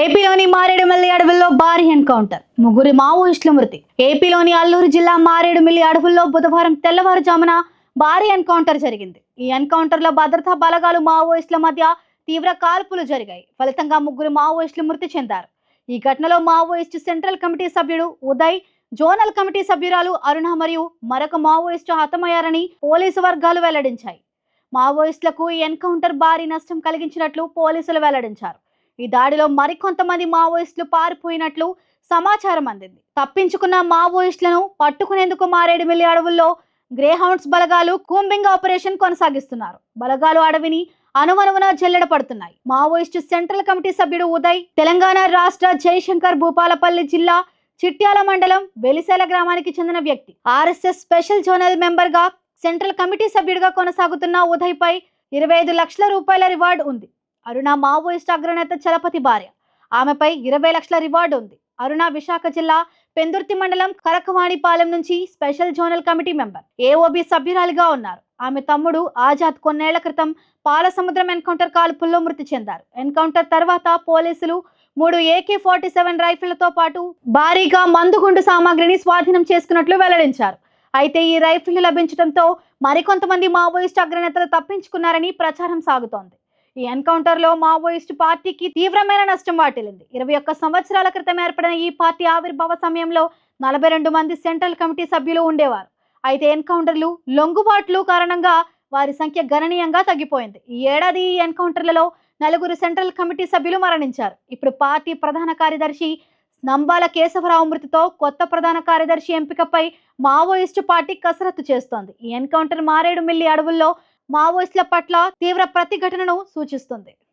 ఏపీలోని మారేడుమిల్లి అడవుల్లో భారీ ఎన్కౌంటర్. ముగ్గురు మావోయిస్టుల మృతి. ఏపీలోని అల్లూరు జిల్లా మారేడుమిల్లి అడవుల్లో బుధవారం తెల్లవారుజామున భారీ ఎన్కౌంటర్ జరిగింది. ఈ ఎన్కౌంటర్లో భద్రతా బలగాలు మావోయిస్టుల మధ్య తీవ్ర కాల్పులు జరిగాయి. ఫలితంగా ముగ్గురు మావోయిస్టులు మృతి చెందారు. ఈ ఘటనలో మావోయిస్టు సెంట్రల్ కమిటీ సభ్యుడు ఉదయ్ జోనల్ కమిటీ సభ్యురాలు అరుణ మరియు మరొక మావోయిస్టు హతమయ్యారని పోలీసు వర్గాలు వెల్లడించాయి. మావోయిస్టులకు ఈ ఎన్కౌంటర్ భారీ నష్టం కలిగించినట్లు పోలీసులు వెల్లడించారు. ఈ దాడిలో మరికొంతమంది మావోయిస్టులు పారిపోయినట్లు సమాచారం అందింది. తప్పించుకున్న మావోయిస్టులను పట్టుకునేందుకు మారేడుమిల్లి అడవుల్లో గ్రేహౌండ్స్ బలగాలు కూంబింగ్ ఆపరేషన్ కొనసాగిస్తున్నారు. బలగాలు అడవిని అనువనువున జల్లెడ పడుతున్నాయి మావోయిస్టు సెంట్రల్ కమిటీ సభ్యుడు ఉదయ్ తెలంగాణ రాష్ట్ర జయశంకర్ భూపాలపల్లి జిల్లా చిట్యాల మండలం వెలిసేల గ్రామానికి చెందిన వ్యక్తి. ఆర్ఎస్ఎస్ స్పెషల్ జోనల్ మెంబర్గా సెంట్రల్ కమిటీ సభ్యుడిగా కొనసాగుతున్న ఉదయ్పై ఇరవై ఐదు లక్షల రూపాయల రివార్డు ఉంది. అరుణ మావోయిస్ట్ అగ్రనేత చలపతి భార్య. ఆమెపై ఇరవై లక్షల రివార్డు ఉంది. అరుణ విశాఖ జిల్లా పెందుర్తి మండలం కరకవాణిపాలెం నుంచి special zonal committee member. AOB సభ్యురాలిగా ఉన్నారు. ఆమె తమ్ముడు ఆజాద్ కొన్నేళ్ళ క్రితం పాలసముద్రం ఎన్కౌంటర్ కాల్పుల్లో మృతి చెందారు. ఎన్కౌంటర్ తర్వాత పోలీసులు మూడు ఏకే ఫార్టీ సెవెన్ రైఫిళ్ళతో పాటు భారీగా మందుగుండు సామాగ్రిని స్వాధీనం చేసుకున్నట్లు వెల్లడించారు. అయితే ఈ రైఫిళ్ళు లభించడంతో మరికొంతమంది మావోయిస్ట్ అగ్రనేతలు తప్పించుకున్నారని ప్రచారం సాగుతోంది. ఈ ఎన్కౌంటర్లో మావోయిస్టు పార్టీకి తీవ్రమైన నష్టం వాటిల్లింది. ఇరవై ఒక్క సంవత్సరాల క్రితం ఏర్పడిన ఈ పార్టీ ఆవిర్భావ సమయంలో నలభై రెండు మంది సెంట్రల్ కమిటీ సభ్యులు ఉండేవారు. అయితే ఎన్కౌంటర్లు లొంగుబాట్లు కారణంగా వారి సంఖ్య గణనీయంగా తగ్గిపోయింది. ఈ ఏడాది ఈ ఎన్కౌంటర్లలో నలుగురు సెంట్రల్ కమిటీ సభ్యులు మరణించారు. ఇప్పుడు పార్టీ ప్రధాన కార్యదర్శి నంబాల కేశవరావు మృతితో కొత్త ప్రధాన కార్యదర్శి ఎంపికపై మావోయిస్టు పార్టీ కసరత్తు చేస్తోంది. ఈ ఎన్కౌంటర్ మారేడుమిల్లి అడవుల్లో మావోయిస్టుల పట్ల తీవ్ర ప్రతిఘటనను సూచిస్తుంది.